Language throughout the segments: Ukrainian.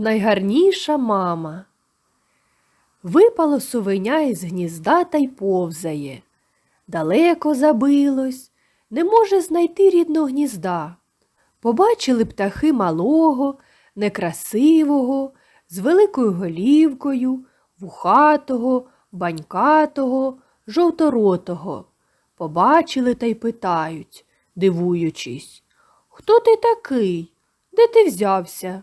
Найгарніша мама. Випало совеня із гнізда та й повзає. Далеко забилось, не може знайти рідного гнізда. Побачили птахи малого, некрасивого, з великою голівкою, вухатого, банькатого, жовторотого. Побачили та й питають, дивуючись, хто ти такий? Де ти взявся?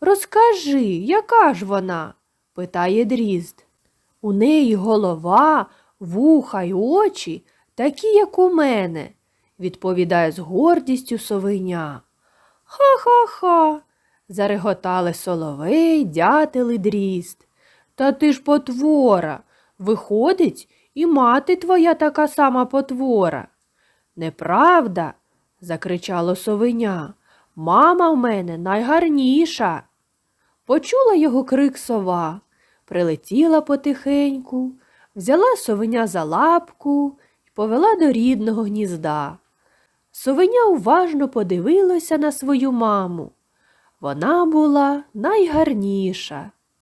Розкажи, яка ж вона? питає дрізд. У неї голова, вуха й очі такі, як у мене, відповідає з гордістю совеня. Ха-ха-ха. зареготали соловей, дятел і дрізд. Та ти ж потвора. Виходить, і мати твоя така сама потвора. Неправда, закричало совеня. Мама в мене найгарніша. Почула його крик сова, прилетіла потихеньку, взяла совеня за лапку і повела до рідного гнізда. Совеня уважно подивилася на свою маму. Вона була найгарніша.